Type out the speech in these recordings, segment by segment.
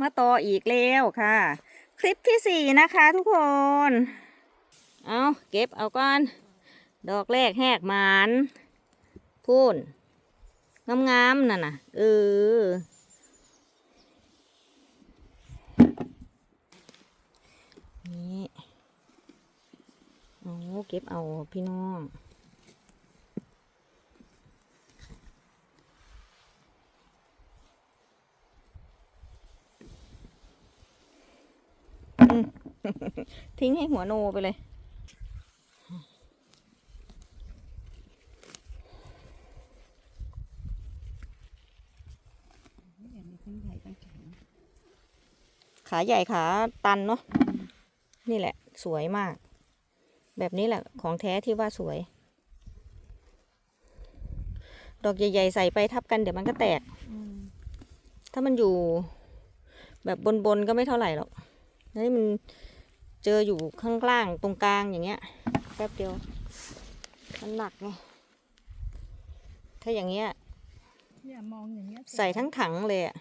มาต่ออีกแล้วค่ะ คลิปที่สี่นะคะทุกคน เอาเก็บเอาก่อน ดอกแรกแหกหมานพูนงามๆน่ะนะเออนี่เอาเก็บเอาพี่น้อง ทิ้งให้หัวโนไปเลย ขาใหญ่ขาตันเนาะ นี่แหละ สวยมาก แบบนี้แหละของแท้ที่ว่าสวย ดอกใหญ่ ๆ ใส่ไปทับกันเดี๋ยวมันก็แตก ถ้ามันอยู่แบบบนๆก็ไม่เท่าไหร่หรอก นี่มันเจออยู่ข้างล่างตรงกลางอย่างเงี้ยแป๊บเดียวมันหนักไงถ้าอย่างเงี้ยเนี่ยมองอย่างเงี้ยใส่ทั้งถังเลยอะ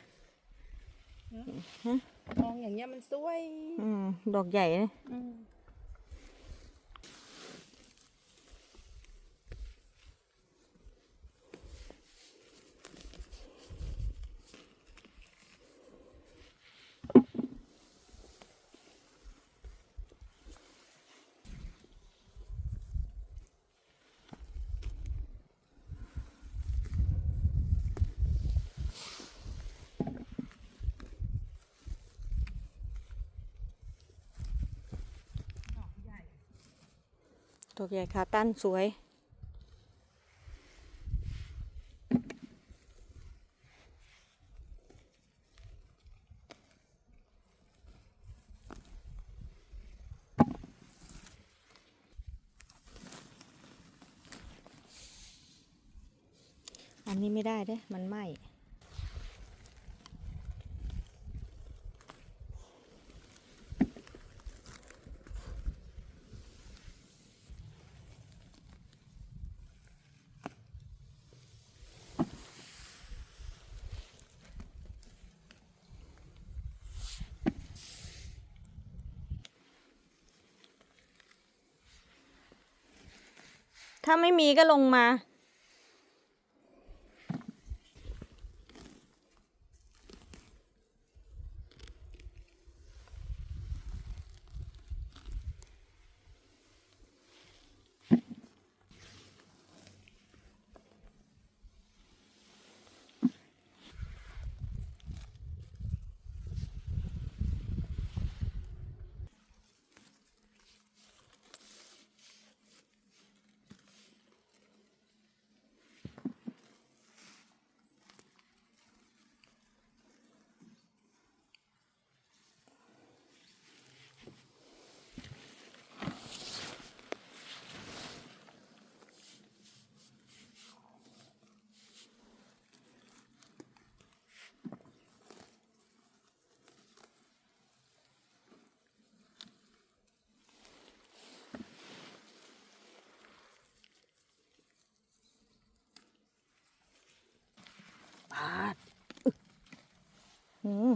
มองอย่างเงี้ยมันสวย อืมดอกใหญ่นะ ดอกใหญ่ขาตั้นสวย อันนี้ไม่ได้เด้ มันไหม้ ถ้าไม่มีก็ลงมา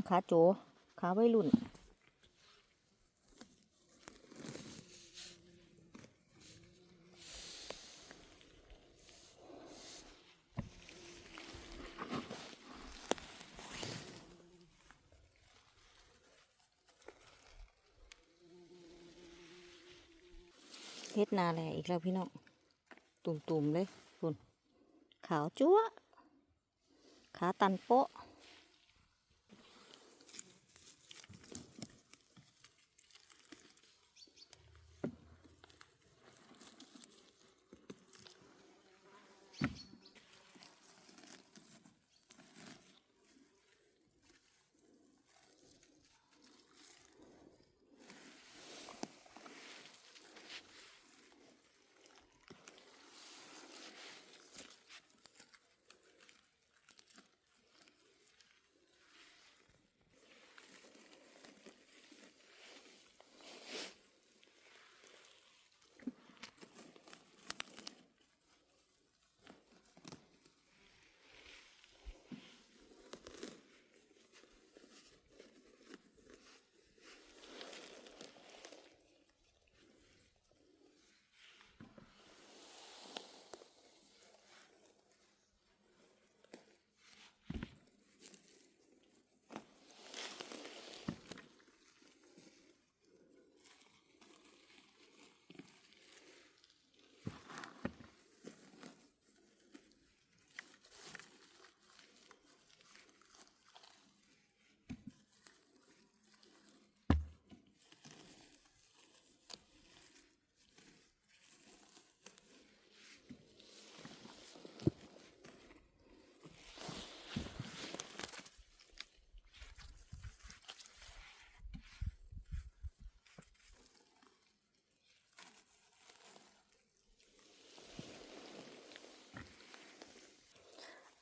ขาโจ ขาไว้รุ่น เฮ็ดนาแหละอีกแล้วพี่น้อง ตุ่มๆเลยคุณขาวจั๊วขาตันโป๊ะ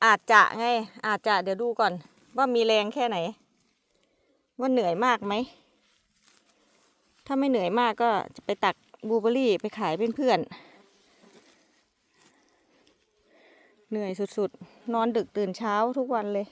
อาจจะไง อาจจะเดี๋ยวดูก่อน ว่ามีแรงแค่ไหน ว่าเหนื่อยมากไหม ถ้าไม่เหนื่อยมากก็จะไปตักบลูเบอรี่ไปขายเป็นเพื่อนเหนื่อยสุดๆ นอนดึกตื่นเช้าทุกวันเลย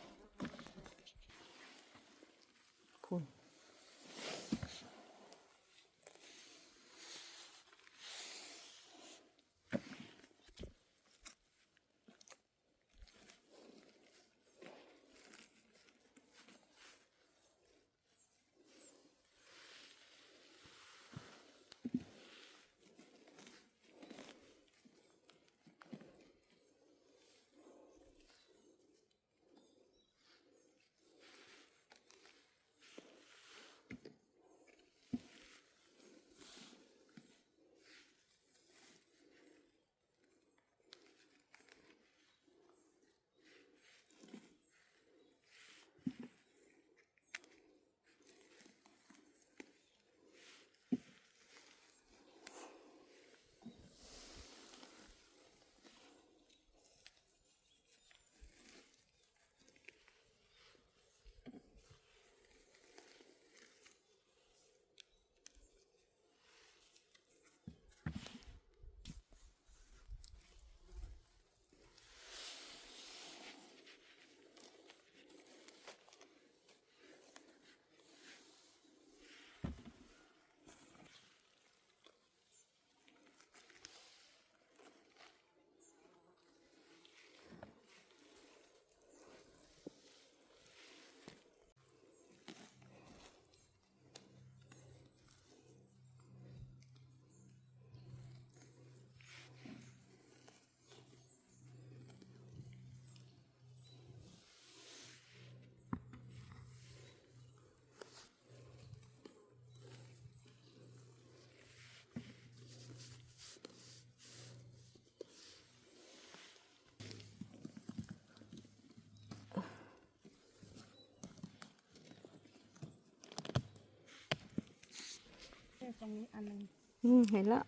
ตรงนี้อันหนึงอืมเห็นแล้ว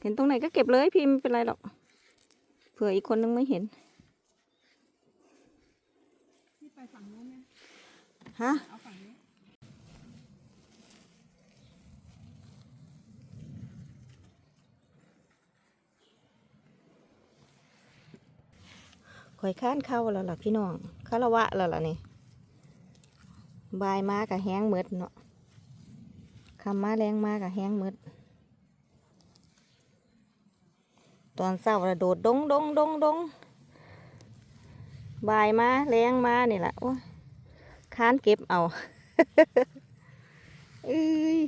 เห็นตรงไหนก็เก็บเลยพี่ไม่เป็นไรหรอก เผื่ออีกคนนึงไม่เห็นที่ไปฝั่งนู้นเนี่ยฮะ เอาฝั่งนี้ข่อยค้านเข้าแล้วล่ะพี่น้องคารวะแล้วล่ะนี่ บายมากับแห้งหมืดเนาะคำมาแรงมากอะแห้งมืดตอนเศร้าระโดดดงดงดงดงบายมาแรงมานี่แหละโอ้ยค้านเก็บเอา เอ้ย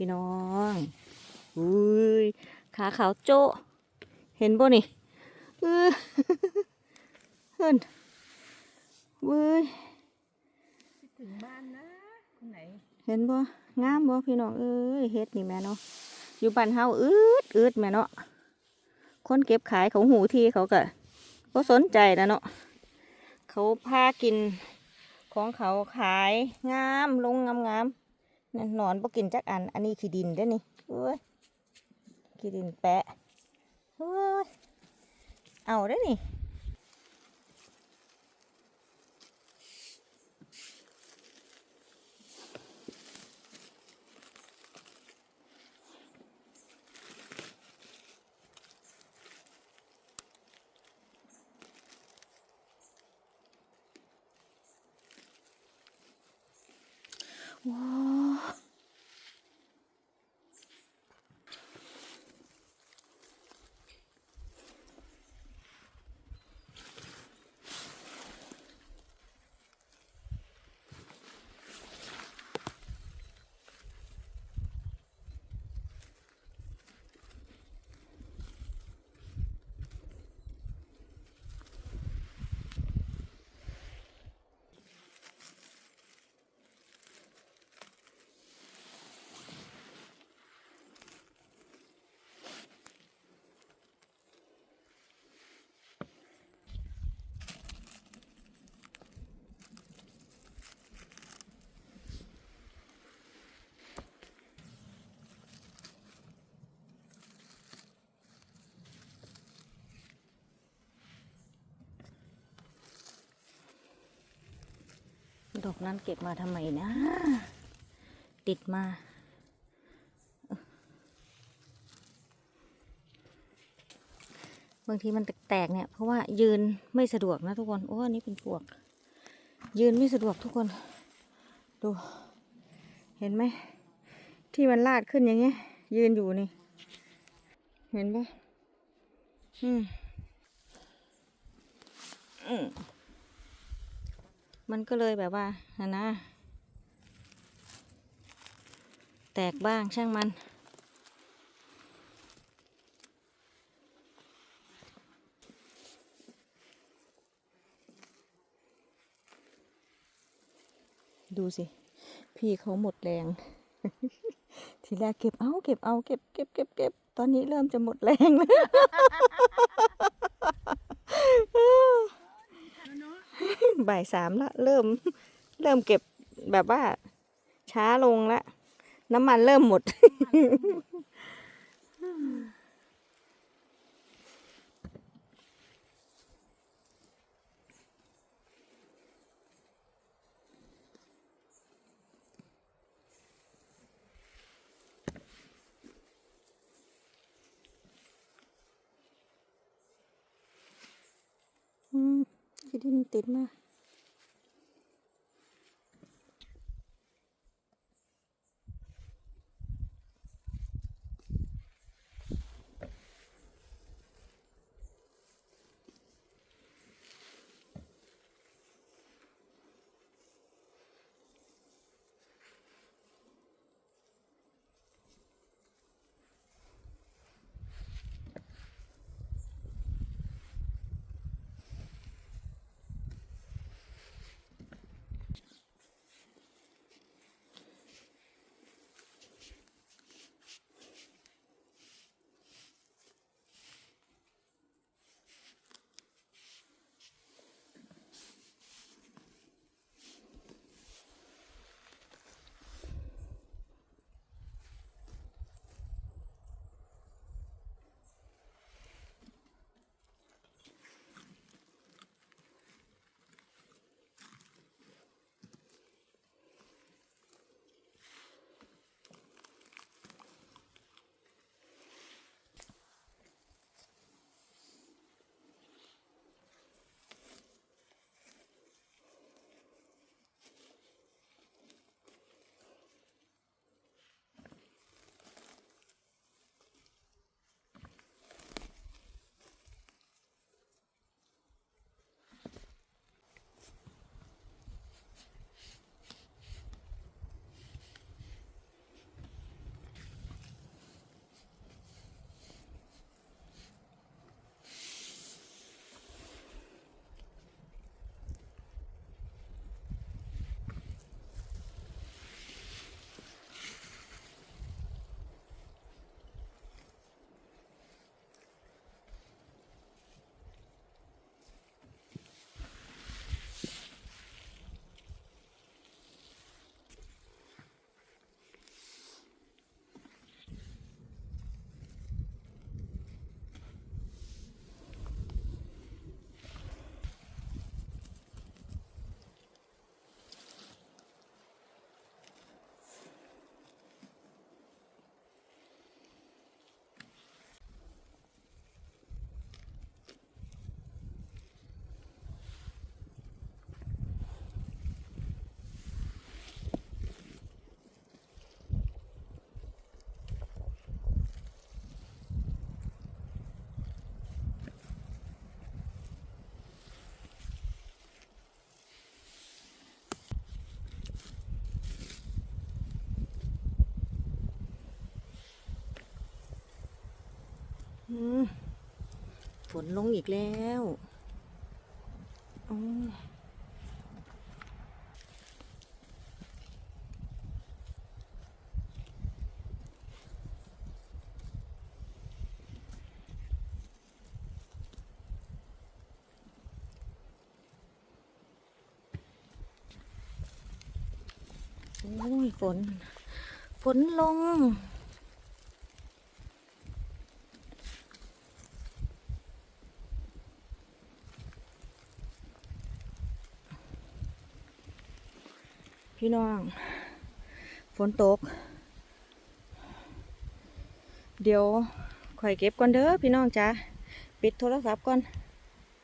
พี่น้องอุ้ยขาขาวโจะเห็นบ่นี่เออเฮินเว้ยคิดถึงบ้านนะคนไหนเห็นบ่งามบ่พี่น้องเอ้ยเฮ็ดนี่แม่เนาะอยู่บ้านเฮาอืดอืดแม่เนาะคนเก็บขายเขาหูที่เขาก็บ่สนใจนะเนาะเขาพากินของเขาขายงามลงงามงามๆ นั่นนอนบ่กินจักอัน อันนี้ขี้ดินเด้นี่เอ้ยขี้ดินแปะเฮ้ยเอาได้นี่ อกนั้นเก็บมาทำไมนะ ติดมาบางทีมันแตกๆเนี่ย เพราะว่ายืนไม่สะดวกนะทุกคน โอ้อันนี้เป็นปวก ยืนไม่สะดวกทุกคน ดู เห็นไหม ที่มันลาดขึ้นอย่างเงี้ย ยืนอยู่นี่ เห็นปะอืม อืม มันก็เลยแบบว่านะนะ แตกบ้างช่างมัน ดูสิ พี่เขาหมดแรง ทีแรกเก็บเอาเก็บเอาเก็บเก็บเก็บเก็บตอนนี้เริ่มจะหมดแรงแล้ว บ่ายสามละเริ่มเริ่มเก็บแบบว่า ช้าลงละ น้ำมันเริ่มหมด อืมขี้ดินติดมา ฝนลงอีกแล้วอมโอ้ยฝน ฝนลง พี่น้อง ฝนตก เดี๋ยวข่อยเก็บก่อนเด้อพี่น้องจ้าปิดโทรศัพท์ก่อน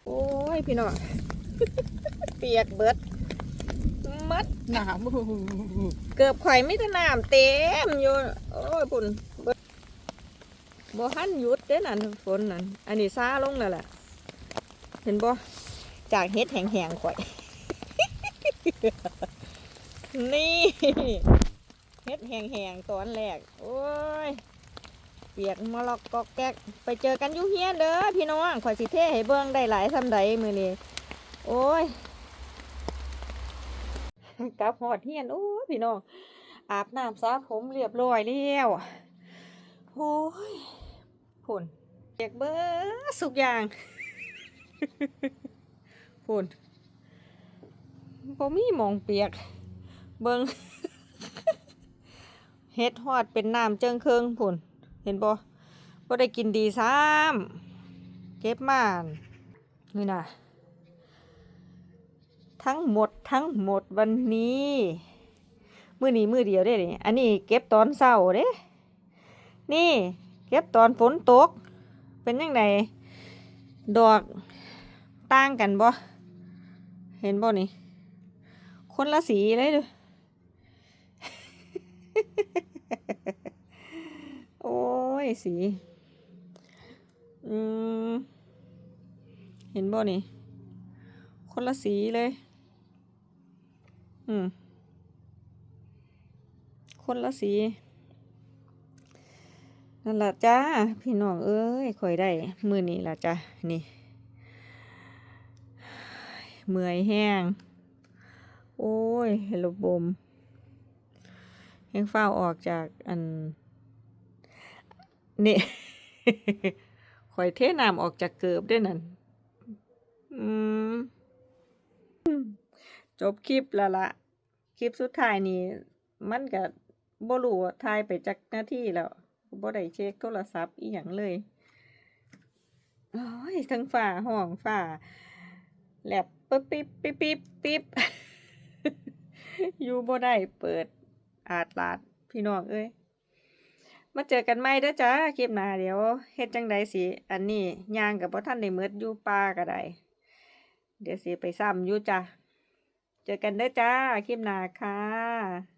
โอ้ย พี่น้อง เปียกเบิดมัดหนาวเกือบข่อยไม่แต่น้ำเต็มอยู่โอ้ยปุ่นบ่หันหยุดเด้นั่นฝนนั่นอันนี้ซาลงแล้วแหละเห็นบ่จากเฮ็ดแห้งๆข่อย นี่เฮ็ดแห้งๆตอนแรก โอ้ย เปียกมะลอกกอกแก๊ก ไปเจอกันอยู่เฮียนเด้อพี่น้องข่อยสิเทให้เบิ่งได้หลายซำใดมือนี้ โอ้ยกลับหอดเฮียน โอ้พี่น้อง อาบน้ำสระผมเรียบร้อยแล้วโอ้ยผุนเปียกเบิดสุกอย่างผุนบ่มีมองเปียก เบิงเฮ็ดฮอดเป็นน้ำเจิงเคิงผุนเห็นบ่บ่ได้กินดีซ้ำเก็บมานนี่น่ะทั้งหมดทั้งหมดวันนี้มือนี้มือเดียวได้เลยอันนี้เก็บตอนเช้าเด้ นี่ เก็บตอนฝนตก เป็นยังไงดอกต่างกันบ่เห็นบ่นี่ คนละสีเลยดู โอ้ยสี อืม เห็นบ่นี่ คนละสีเลย อืม คนละสีนั่นละจ้า พี่น้องเอ้ยข่อยได้ มือนี้ละจ้านี่ เมื่อยแห้ง โอ้ยเฮลบม แห้งฟ้าออกจากอันนี่ข่อยเทน้ำออกจากเกิบด้วยนั่นจบคลิปแล้วละ คลิปสุดท้ายนี้ มันก็บ่รู้ว่ายไปจักหน้าที่แล้วบ่ได้เช็คโทรศัพท์อีหยังเลยโอ้ยทั้งฝ่าห้องฝ่าแลปิ๊บปิ๊บปิ๊บปิ๊บปิ๊บอยู่บ่ได้เปิด อาดลาดพี่น้องเอ้ยมาเจอกันใหม่เด้อจ้าคลิปหน้าเดี๋ยวเฮ็ดจังใดสิอันนี้ย่างกับบ่ท่านได้หมดอยู่ป่าก็ได้เดี๋ยวสิไปซ้ำอยู่จ้ะเจอกันเด้อจ้าคลิปหน้าค่ะ